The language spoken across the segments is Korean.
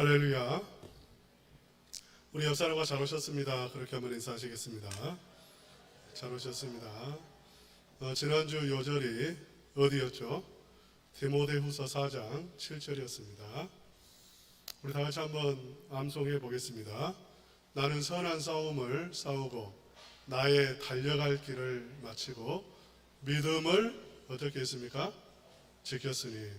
할렐루야. 우리 옆 사람과 잘 오셨습니다. 그렇게 한번 인사하시겠습니다. 잘 오셨습니다. 어, 지난주 요절이 어디였죠? 디모데후서 4장 7절이었습니다. 우리 다 같이 한번 암송해 보겠습니다. 나는 선한 싸움을 싸우고 나의 달려갈 길을 마치고 믿음을 어떻게 했습니까? 지켰으니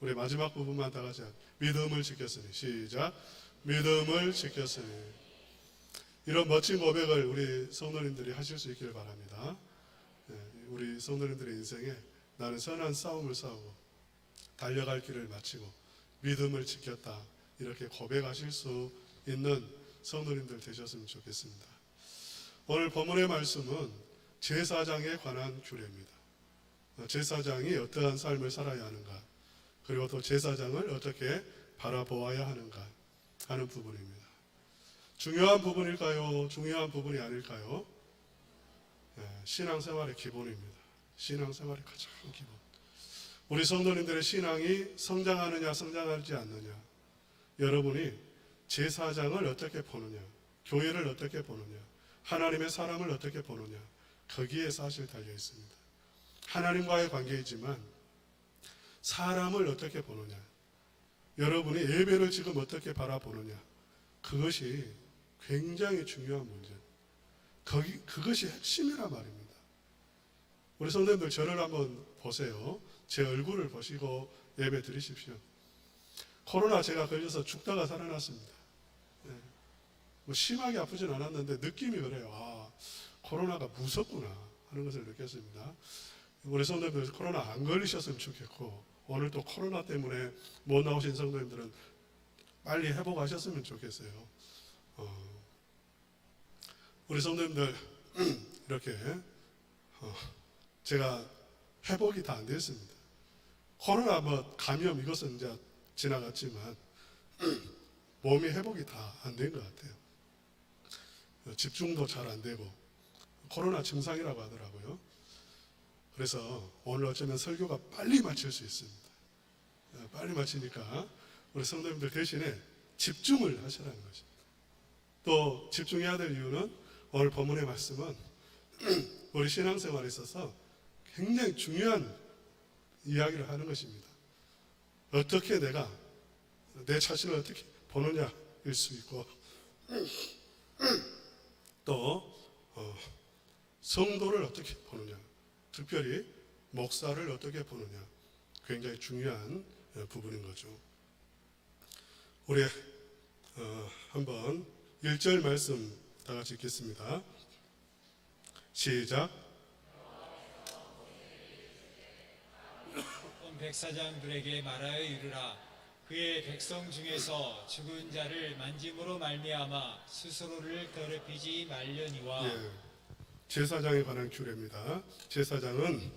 우리 마지막 부분만 다 같이 믿음을 지켰으니 시작 믿음을 지켰으니 이런 멋진 고백을 우리 성도님들이 하실 수 있기를 바랍니다. 예, 우리 성도님들의 인생에 나는 선한 싸움을 싸우고 달려갈 길을 마치고 믿음을 지켰다 이렇게 고백하실 수 있는 성도님들 되셨으면 좋겠습니다. 오늘 본문의 말씀은 제사장에 관한 규례입니다. 어, 제사장이 어떠한 삶을 살아야 하는가 그리고 또 제사장을 어떻게 바라보아야 하는가 하는 부분입니다. 중요한 부분일까요? 중요한 부분이 아닐까요? 예, 신앙생활의 기본입니다. 신앙생활의 가장 기본. 우리 성도님들의 신앙이 성장하느냐 성장하지 않느냐 여러분이 제사장을 어떻게 보느냐 교회를 어떻게 보느냐 하나님의 사람을 어떻게 보느냐 거기에 사실 달려 있습니다. 하나님과의 관계이지만 사람을 어떻게 보느냐 여러분이 예배를 지금 어떻게 바라보느냐 그것이 굉장히 중요한 문제. 거기 그것이 핵심이라 말입니다. 우리 성도님들 저를 한번 보세요. 제 얼굴을 보시고 예배 드리십시오. 코로나 제가 걸려서 죽다가 살아났습니다. 네. 뭐 심하게 아프진 않았는데 느낌이 그래요. 아, 코로나가 무섭구나 하는 것을 느꼈습니다. 우리 성도님들 코로나 안 걸리셨으면 좋겠고 오늘 또 코로나 때문에 못 나오신 성도님들은 빨리 회복하셨으면 좋겠어요. 어, 우리 성도님들 이렇게 어, 제가 회복이 다 안 됐습니다. 코로나 뭐 감염 이것은 이제 지나갔지만 몸이 회복이 다 안 된 것 같아요. 어, 집중도 잘 안 되고 코로나 증상이라고 하더라고요. 그래서 오늘 어쩌면 설교가 빨리 마칠 수 있습니다. 어, 빨리 마치니까 우리 성도님들 대신에 집중을 하시라는 것입니다. 또 집중해야 될 이유는 오늘 본문의 말씀은 우리 신앙생활에 있어서 굉장히 중요한 이야기를 하는 것입니다. 어떻게 내가 내 자신을 어떻게 보느냐일 수 있고 또 어, 성도를 어떻게 보느냐 특별히 목사를 어떻게 보느냐 굉장히 중요한 어, 부분인 거죠. 우리 어, 한번 1절 말씀 다 같이 읽겠습니다. 시작. 온 백사장들에게 말하여 이르라 그의 백성 중에서 죽은 자를 만짐으로 말미암아 스스로를 더럽히지 말려니와 예, 제사장에 관한 규례입니다. 제사장은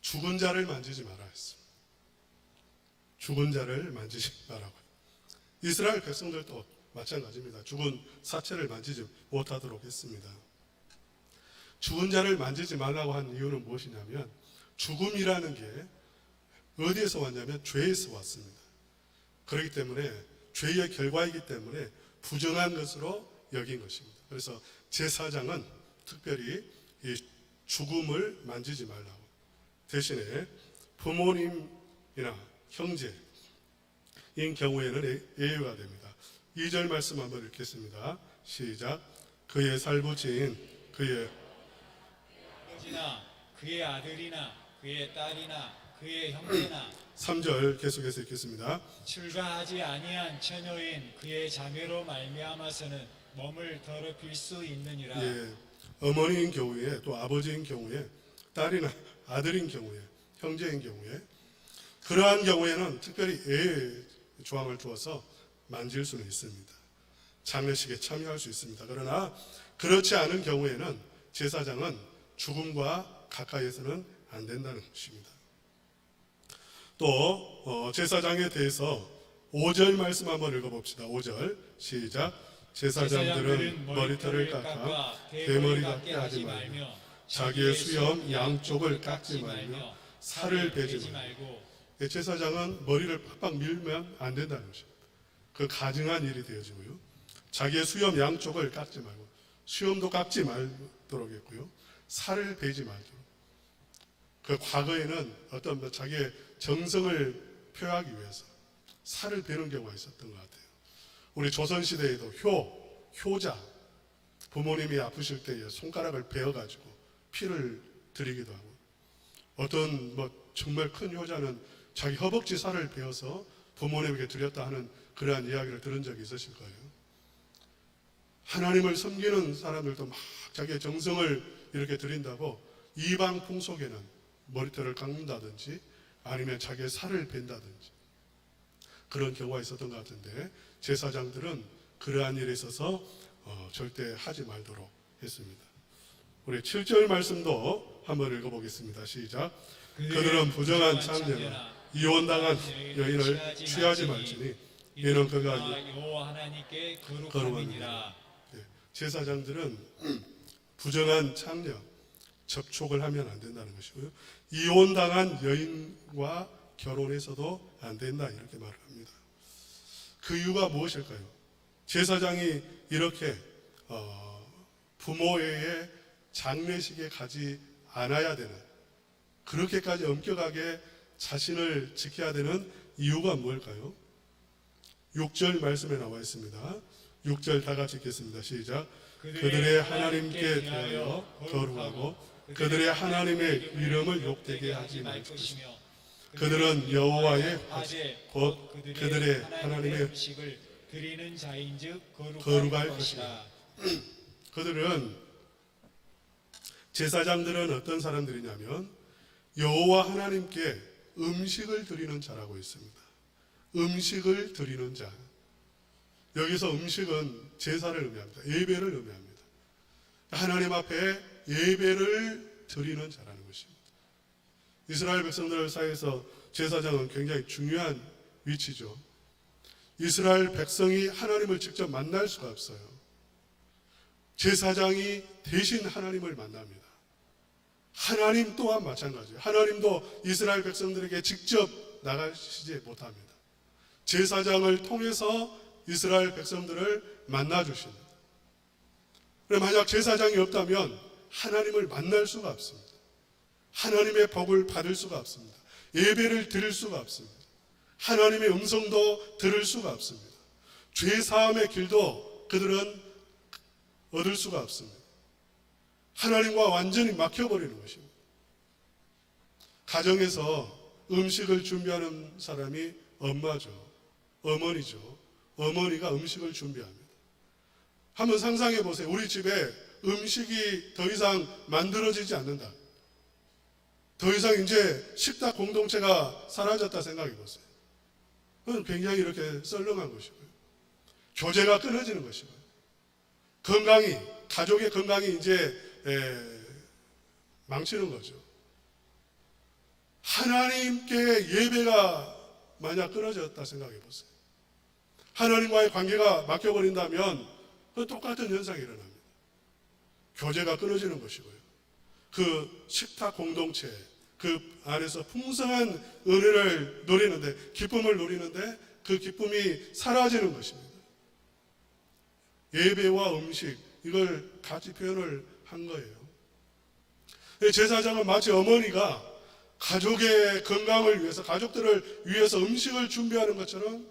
죽은 자를 만지지 말아 했습니다. 죽은 자를 만지지 말라고. 이스라엘 백성들도 마찬가지입니다. 죽은 사체를 만지지 못하도록 했습니다. 죽은 자를 만지지 말라고 한 이유는 무엇이냐면 죽음이라는 게 어디에서 왔냐면 죄에서 왔습니다. 그렇기 때문에 죄의 결과이기 때문에 부정한 것으로 여긴 것입니다. 그래서 제사장은 특별히 이 죽음을 만지지 말라고 대신에 부모님이나 형제인 경우에는 예외가 됩니다. 2절 말씀 한번 읽겠습니다. 시작. 그의 살부친 그의 아버지나 그의 아들이나 그의 딸이나 그의 형제나 3절 계속해서 읽겠습니다. 출가하지 아니한 처녀인 그의 자매로 말미암아서는 몸을 더럽힐 수 있느니라 예, 어머니인 경우에 또 아버지인 경우에 딸이나 아들인 경우에 형제인 경우에 그러한 경우에는 특별히 예외 조항을 두어서 만질 수는 있습니다. 장례식에 참여할 수 있습니다. 그러나 그렇지 않은 경우에는 제사장은 죽음과 가까이에서는 안 된다는 것입니다. 또 어, 제사장에 대해서 5절 말씀 한번 읽어봅시다. 5절 시작. 제사장들은 머리털을 깎아 대머리 같게 하지 말며 자기의 수염 양쪽을 깎지 말며 살을 베지 말고 제사장은 머리를 팍팍 밀면 안 된다는 것입니다. 그 가증한 일이 되어지고요. 자기의 수염 양쪽을 깎지 말고 수염도 깎지 말도록 했고요. 살을 베지 말도록. 그 과거에는 어떤 뭐 자기의 정성을 표하기 위해서 살을 베는 경우가 있었던 것 같아요. 우리 조선 시대에도 효, 효자 부모님이 아프실 때에 손가락을 베어가지고 피를 드리기도 하고 어떤 뭐 정말 큰 효자는 자기 허벅지 살을 베어서 부모님에게 드렸다 하는 그러한 이야기를 들은 적이 있으실 거예요. 하나님을 섬기는 사람들도 막 자기의 정성을 이렇게 드린다고 이방 풍속에는 머리털을 깎는다든지 아니면 자기의 살을 벤다든지 그런 경우가 있었던 것 같은데 제사장들은 그러한 일에 있어서 어, 절대 하지 말도록 했습니다. 우리 7절 말씀도 한번 읽어보겠습니다. 시작. 그들은 부정한 창녀나 이혼당한 여인을 취하지 말지니 이는 그가. 거룩함이니라. 네, 제사장들은 부정한 창녀 접촉을 하면 안 된다는 것이고요. 이혼당한 여인과 결혼해서도 안 된다 이렇게 말을 합니다. 그 이유가 무엇일까요? 제사장이 이렇게 어, 부모의 장례식에 가지 않아야 되는 그렇게까지 엄격하게 자신을 지켜야 되는 이유가 뭘까요? 6절 말씀에 나와 있습니다. 6절 다 같이 읽겠습니다. 시작. 그들의 하나님께 대하여 거룩하고 그들의 하나님의 이름을 욕되게 하지 말 것이며 그들은 여호와의 화제 곧 그들의 하나님의 음식을 드리는 자인즉 거룩할, 것이다. 그들은 제사장들은 어떤 사람들이냐면 여호와 하나님께 음식을 드리는 자라고 있습니다. 음식을 드리는 자. 여기서 음식은 제사를 의미합니다. 예배를 의미합니다. 하나님 앞에 예배를 드리는 자라는 것입니다. 이스라엘 백성들 사이에서 제사장은 굉장히 중요한 위치죠. 이스라엘 백성이 하나님을 직접 만날 수가 없어요. 제사장이 대신 하나님을 만납니다. 하나님 또한 마찬가지예요. 하나님도 이스라엘 백성들에게 직접 나가시지 못합니다. 제사장을 통해서 이스라엘 백성들을 만나 주십니다. 만약 제사장이 없다면 하나님을 만날 수가 없습니다. 하나님의 복을 받을 수가 없습니다. 예배를 드릴 수가 없습니다. 하나님의 음성도 들을 수가 없습니다. 죄 사함의 길도 그들은 얻을 수가 없습니다. 하나님과 완전히 막혀버리는 것입니다. 가정에서 음식을 준비하는 사람이 엄마죠. 어머니죠. 어머니가 음식을 준비합니다. 한번 상상해 보세요. 우리 집에 음식이 더 이상 만들어지지 않는다. 더 이상 이제 식탁 공동체가 사라졌다 생각해 보세요. 그건 굉장히 이렇게 썰렁한 것이고요. 교제가 끊어지는 것이고요. 건강이, 가족의 건강이 이제 에, 망치는 거죠. 하나님께 예배가 만약 끊어졌다 생각해 보세요. 하나님과의 관계가 막혀버린다면 그 똑같은 현상이 일어납니다. 교제가 끊어지는 것이고요. 그 식탁 공동체, 그 안에서 풍성한 은혜를 누리는데, 기쁨을 누리는데 그 기쁨이 사라지는 것입니다. 예배와 음식, 이걸 같이 표현을 한 거예요. 제사장은 마치 어머니가 가족의 건강을 위해서, 가족들을 위해서 음식을 준비하는 것처럼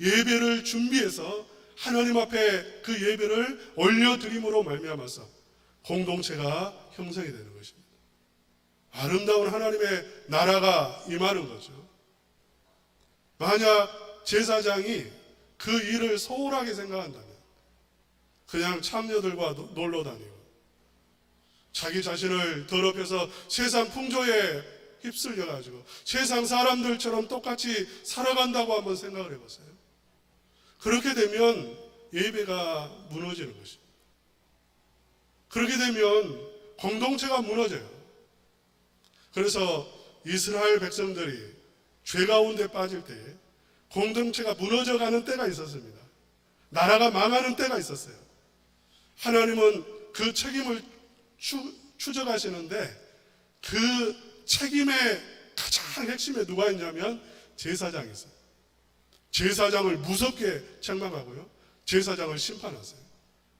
예배를 준비해서 하나님 앞에 그 예배를 올려드림으로 말미암아서 공동체가 형성이 되는 것입니다. 아름다운 하나님의 나라가 임하는 거죠. 만약 제사장이 그 일을 소홀하게 생각한다면 그냥 참녀들과 노- 놀러 다니고 자기 자신을 더럽혀서 세상 풍조에 휩쓸려 가지고 세상 사람들처럼 똑같이 살아간다고 한번 생각을 해보세요. 그렇게 되면 예배가 무너지는 것입니다. 그렇게 되면 공동체가 무너져요. 그래서 이스라엘 백성들이 죄 가운데 빠질 때 공동체가 무너져가는 때가 있었습니다. 나라가 망하는 때가 있었어요. 하나님은 그 책임을 추, 추적하시는데 그 책임의 가장 핵심에 누가 있냐면 제사장이 있어요. 제사장을 무섭게 책망하고요. 제사장을 심판하세요.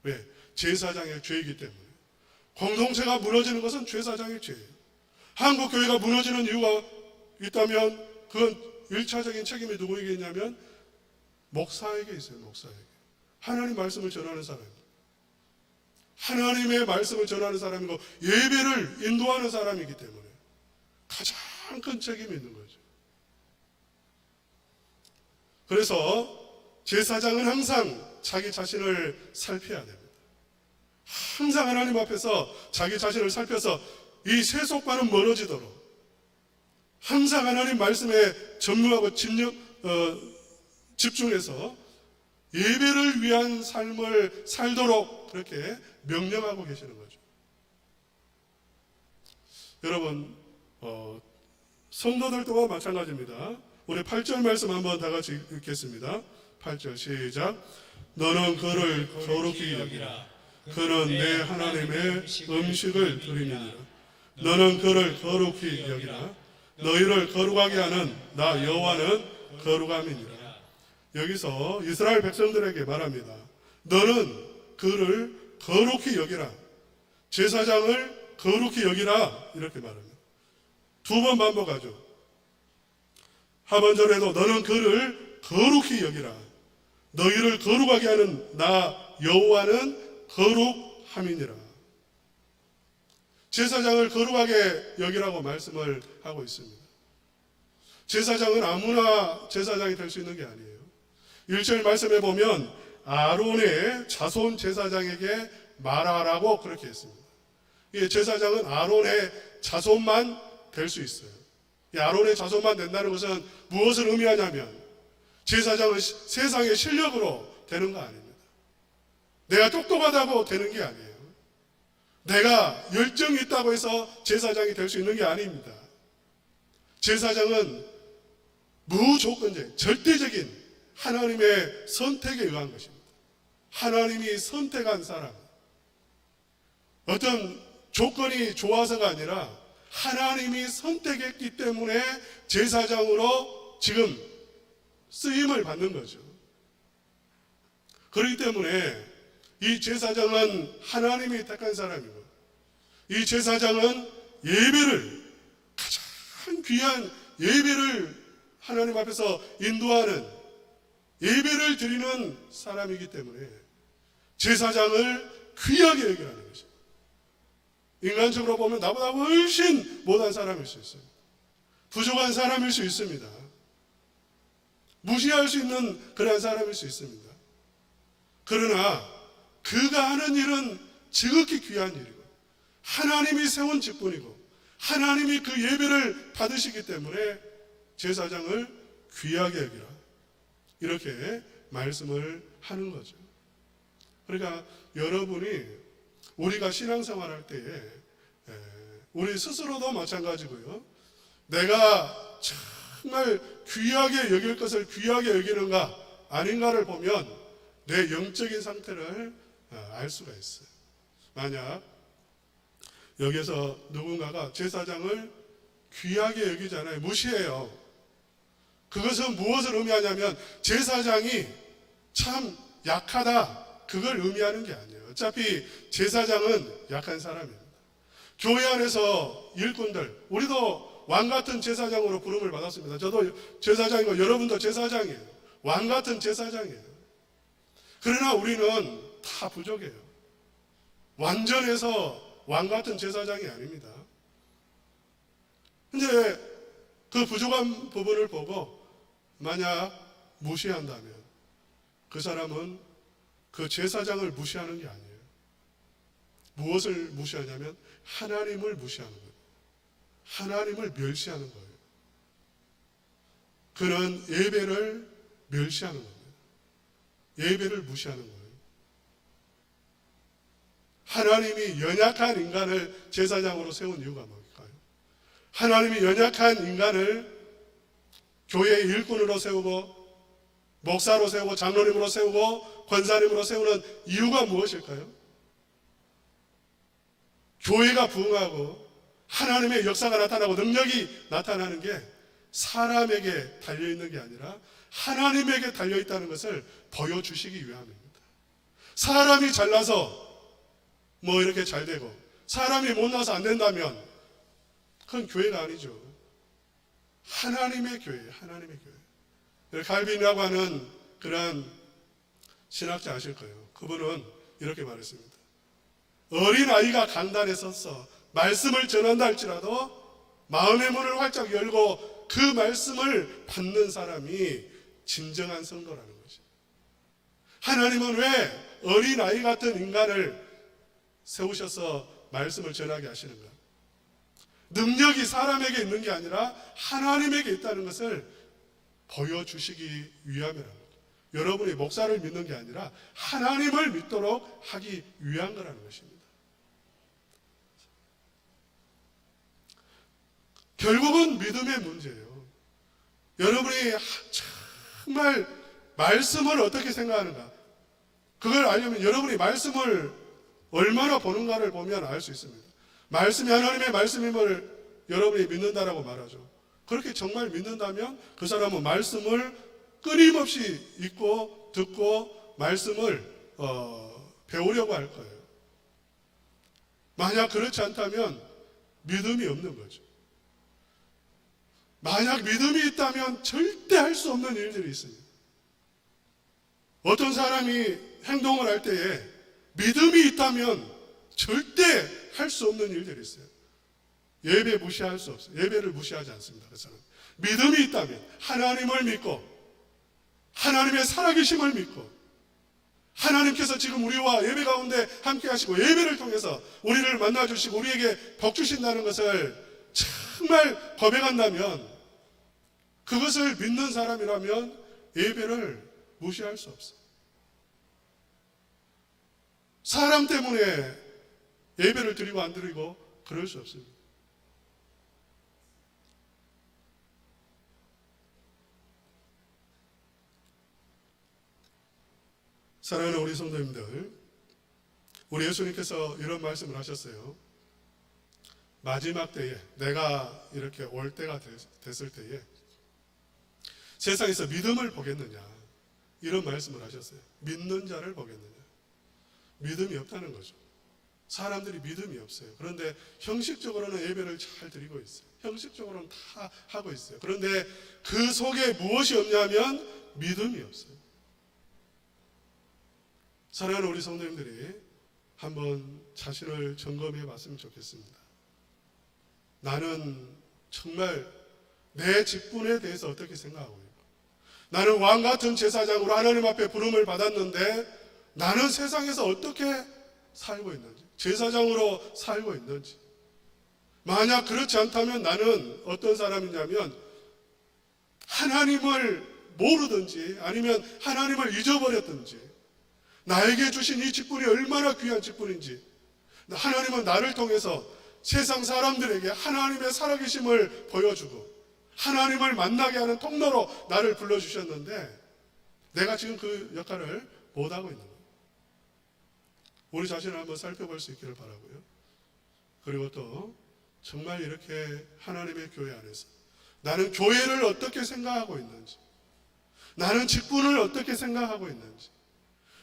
왜? 제사장의 죄이기 때문에. 공동체가 무너지는 것은 제사장의 죄예요. 한국 교회가 무너지는 이유가 있다면 그건 일차적인 책임이 누구에게 있냐면 목사에게 있어요. 목사에게. 하나님 말씀을 전하는 사람입니다. 하나님의 말씀을 전하는 사람이고 예배를 인도하는 사람이기 때문에 가장 큰 책임이 있는 거죠. 그래서 제사장은 항상 자기 자신을 살펴야 됩니다. 항상 하나님 앞에서 자기 자신을 살펴서 이 세속과는 멀어지도록 항상 하나님 말씀에 전무하고 집중, 어, 집중해서 예배를 위한 삶을 살도록 그렇게 명령하고 계시는 거죠. 여러분, 어, 성도들도와 마찬가지입니다. 우리 8절 말씀 한번 다 같이 읽겠습니다. 8절 시작. 너는 그를 거룩히 여기라. 그는 내 하나님의 음식을 드림이니라. 너는 그를 거룩히 여기라. 너희를 거룩하게 하는 나 여호와는 거룩함이니라. 여기서 이스라엘 백성들에게 말합니다. 너는 그를 거룩히 여기라. 제사장을 거룩히 여기라. 이렇게 말합니다. 두 번 반복하죠. 하반절에도 너는 그를 거룩히 여기라. 너희를 거룩하게 하는 나 여호와는 거룩함이니라. 제사장을 거룩하게 여기라고 말씀을 하고 있습니다. 제사장은 아무나 제사장이 될 수 있는 게 아니에요. 1절 말씀에 보면 아론의 자손 제사장에게 말하라고 그렇게 했습니다. 이 제사장은 아론의 자손만 될 수 있어요. 이 아론의 자손만 된다는 것은 무엇을 의미하냐면 제사장은 시- 세상의 실력으로 되는 거 아닙니다. 내가 똑똑하다고 되는 게 아니에요. 내가 열정이 있다고 해서 제사장이 될 수 있는 게 아닙니다. 제사장은 무조건적, 절대적인 하나님의 선택에 의한 것입니다. 하나님이 선택한 사람. 어떤 조건이 좋아서가 아니라 하나님이 선택했기 때문에 제사장으로 지금 쓰임을 받는 거죠. 그렇기 때문에 이 제사장은 하나님이 택한 사람이고 이 제사장은 예배를 가장 귀한 예배를 하나님 앞에서 인도하는 예배를 드리는 사람이기 때문에 제사장을 귀하게 여기라는 것입니다. 인간적으로 보면 나보다 훨씬 못한 사람일 수 있어요. 부족한 사람일 수 있습니다. 무시할 수 있는 그런 사람일 수 있습니다. 그러나 그가 하는 일은 지극히 귀한 일이고 하나님이 세운 직분이고 하나님이 그 예배를 받으시기 때문에 제사장을 귀하게 여기라 이렇게 말씀을 하는 거죠. 그러니까 여러분이 우리가 신앙생활 할 때에 에, 우리 스스로도 마찬가지고요. 내가 정말 귀하게 여길 것을 귀하게 여기는가 아닌가를 보면 내 영적인 상태를 어, 알 수가 있어요. 만약 여기서 누군가가 제사장을 귀하게 여기잖아요. 무시해요. 그것은 무엇을 의미하냐면 제사장이 참 약하다. 그걸 의미하는 게 아니에요. 어차피 제사장은 약한 사람입니다. 교회 안에서 일꾼들, 우리도 왕 같은 제사장으로 부름을 받았습니다. 저도 제사장이고 여러분도 제사장이에요. 왕 같은 제사장이에요. 그러나 우리는 다 부족해요. 완전해서 왕 같은 제사장이 아닙니다. 근데 그 부족한 부분을 보고 만약 무시한다면 그 사람은 그 제사장을 무시하는 게 아니에요. 무엇을 무시하냐면 하나님을 무시하는 거예요. 하나님을 멸시하는 거예요. 그는 예배를 멸시하는 겁니다. 예배를 무시하는 거예요. 하나님이 연약한 인간을 제사장으로 세운 이유가 뭘까요? 하나님이 연약한 인간을 교회의 일꾼으로 세우고 목사로 세우고 장로님으로 세우고 권사님으로 세우는 이유가 무엇일까요? 교회가 부흥하고 하나님의 역사가 나타나고 능력이 나타나는 게 사람에게 달려 있는 게 아니라 하나님에게 달려 있다는 것을 보여주시기 위함입니다. 사람이 잘나서 뭐 이렇게 잘 되고 사람이 못나서 안 된다면 그건 교회가 아니죠. 하나님의 교회예요. 하나님의 교회. 갈빈이라고 하는 그러한 신학자 아실 거예요. 그분은 이렇게 말했습니다. 어린 아이가 강단에 서서 말씀을 전한다 할지라도 마음의 문을 활짝 열고 그 말씀을 받는 사람이 진정한 성도라는 거죠. 하나님은 왜 어린 아이 같은 인간을 세우셔서 말씀을 전하게 하시는가? 능력이 사람에게 있는 게 아니라 하나님에게 있다는 것을 보여주시기 위함이라는 거죠. 여러분이 목사를 믿는 게 아니라 하나님을 믿도록 하기 위한 거라는 것입니다. 결국은 믿음의 문제예요. 여러분이 정말 말씀을 어떻게 생각하는가? 그걸 알려면 여러분이 말씀을 얼마나 보는가를 보면 알 수 있습니다. 말씀이 하나님의 말씀임을 여러분이 믿는다라고 말하죠. 그렇게 정말 믿는다면 그 사람은 말씀을 끊임없이 읽고 듣고 말씀을 어, 배우려고 할 거예요. 만약 그렇지 않다면 믿음이 없는 거죠. 만약 믿음이 있다면 절대 할 수 없는 일들이 있습니다. 어떤 사람이 행동을 할 때에 믿음이 있다면 절대 할 수 없는 일들이 있어요. 예배 무시할 수 없어요. 예배를 무시하지 않습니다. 그 사람. 믿음이 있다면 하나님을 믿고 하나님의 살아계심을 믿고 하나님께서 지금 우리와 예배 가운데 함께 하시고 예배를 통해서 우리를 만나 주시고 우리에게 복 주신다는 것을 정말 고백한다면 그것을 믿는 사람이라면 예배를 무시할 수 없어요. 사람 때문에 예배를 드리고 안 드리고 그럴 수 없습니다. 사랑하는 우리 성도님들, 우리 예수님께서 이런 말씀을 하셨어요. 마지막 때에 내가 이렇게 올 때가 됐, 을 때에 세상에서 믿음을 보겠느냐 이런 말씀을 하셨어요. 믿는 자를 보겠느냐 믿음이 없다는 거죠. 사람들이 믿음이 없어요. 그런데 형식적으로는 예배를 잘 드리고 있어요. 형식적으로는 다 하고 있어요. 그런데 그 속에 무엇이 없냐면 믿음이 없어요. 사랑하는 우리 성도님들이 한번 자신을 점검해 봤으면 좋겠습니다. 나는 정말 내 직분에 대해서 어떻게 생각하고 있고 나는 왕 같은 제사장으로 하나님 앞에 부름을 받았는데 나는 세상에서 어떻게 살고 있는지 제사장으로 살고 있는지 만약 그렇지 않다면 나는 어떤 사람이냐면 하나님을 모르든지 아니면 하나님을 잊어버렸든지 나에게 주신 이 직분이 얼마나 귀한 직분인지 하나님은 나를 통해서 세상 사람들에게 하나님의 살아계심을 보여주고 하나님을 만나게 하는 통로로 나를 불러주셨는데 내가 지금 그 역할을 못하고 있는 거예요. 우리 자신을 한번 살펴볼 수 있기를 바라고요. 그리고 또 정말 이렇게 하나님의 교회 안에서 나는 교회를 어떻게 생각하고 있는지 나는 직분을 어떻게 생각하고 있는지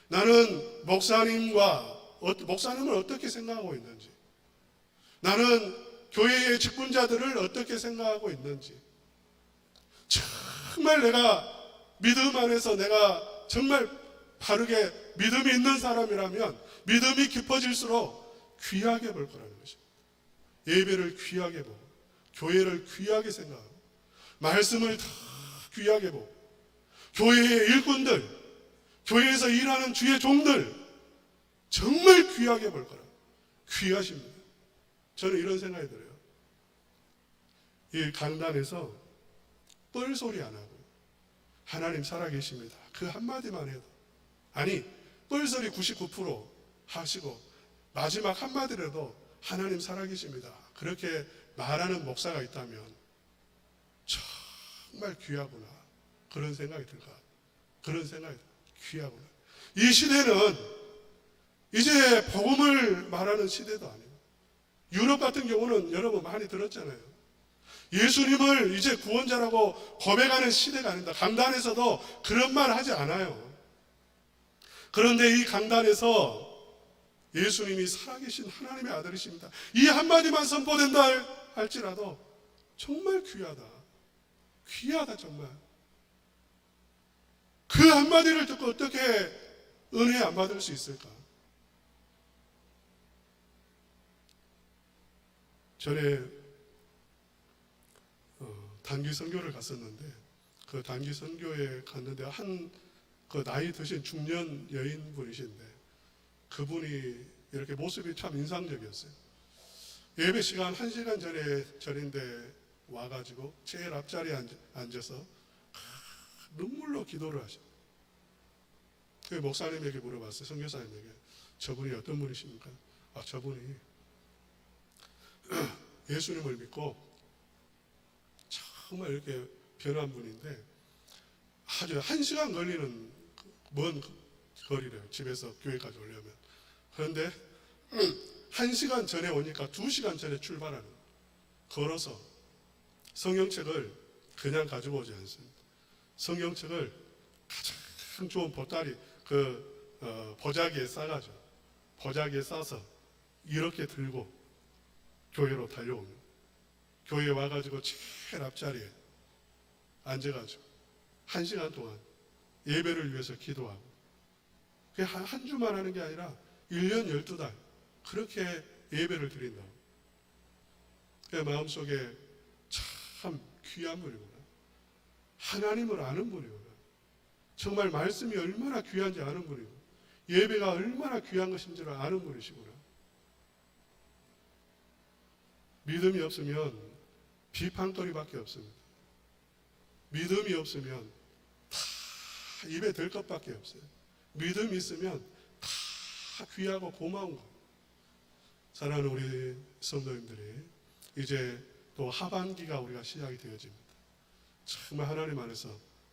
나는 목사님과 어, 목사님을 어떻게 생각하고 있는지 나는 교회의 직분자들을 어떻게 생각하고 있는지 정말 내가 믿음 안에서 내가 정말 바르게 믿음이 있는 사람이라면 믿음이 깊어질수록 귀하게 볼 거라는 것입니다. 예배를 귀하게 보고 교회를 귀하게 생각하고 말씀을 다 귀하게 보고 교회의 일꾼들 교회에서 일하는 주의 종들 정말 귀하게 볼 거라. 귀하십니다. 저는 이런 생각이 들어요. 이 강단에서 뻘 소리 안 하고 하나님 살아계십니다. 그 한마디만 해도 아니 뻘 소리 99% 하시고 마지막 한마디라도 하나님 살아계십니다. 그렇게 말하는 목사가 있다면 정말 귀하구나 그런 생각이 들것 같아요. 그런 생각이 들어요. 귀하구나. 이 시대는 이제 복음을 말하는 시대도 아니고 유럽 같은 경우는 여러분 많이 들었잖아요. 예수님을 이제 구원자라고 고백하는 시대가 아니다. 강단에서도 그런 말 하지 않아요. 그런데 이 강단에서 예수님이 살아계신 하나님의 아들이십니다. 이 한마디만 선포된다 할- 할지라도 정말 귀하다. 귀하다, 정말. 그 한마디를 듣고 어떻게 은혜 안 받을 수 있을까? 전에 어, 단기 선교를 갔었는데 그 단기 선교에 갔는데 한 그 나이 드신 중년 여인 분이신데 그분이 이렇게 모습이 참 인상적이었어요. 예배 시간 한 시간 전에 절인데 와가지고 제일 앞자리에 앉- 앉아서 눈물로 기도를 하셔. 그 목사님에게 물어봤어요. 선교사님에게 저분이 어떤 분이십니까? 아 저분이 예수님을 믿고 정말 이렇게 변한 분인데 아주 한 시간 걸리는 먼 거리래요. 집에서 교회까지 오려면. 그런데 한 시간 전에 오니까 두 시간 전에 출발하는. 걸어서 성경책을 그냥 가지고 오지 않습니다. 성경책을 가장 좋은 보따리 그 어, 보자기에 싸가죠. 보자기에 싸서 이렇게 들고 교회로 달려옵니다. 교회에 와가지고 제일 앞자리에 앉아가지고 한 시간 동안 예배를 위해서 기도하고 한, 한 주만 하는 게 아니라 1년 12달 그렇게 예배를 드린다고 그 마음속에 참 귀한 분이구나 하나님을 아는 분이구나 정말 말씀이 얼마나 귀한지 아는 분이고 예배가 얼마나 귀한 것인지를 아는 분이시구나 믿음이 없으면 비판거리밖에 없습니다. 믿음이 없으면 다 입에 들 것밖에 없어요. 믿음이 있으면 다 귀하고 고마운 거. 사랑하는 우리 성도님들이 이제 또 하반기가 우리가 시작이 되어집니다. 정말 하나님 안에서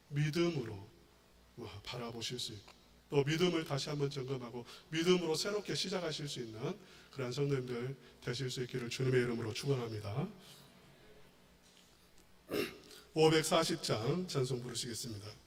믿음으로 뭐 바라보실 수 있고 또 믿음을 다시 한번 점검하고 믿음으로 새롭게 시작하실 수 있는 그러한 성도님들 되실 수 있기를 주님의 이름으로 축원합니다. 540장 찬송 부르시겠습니다.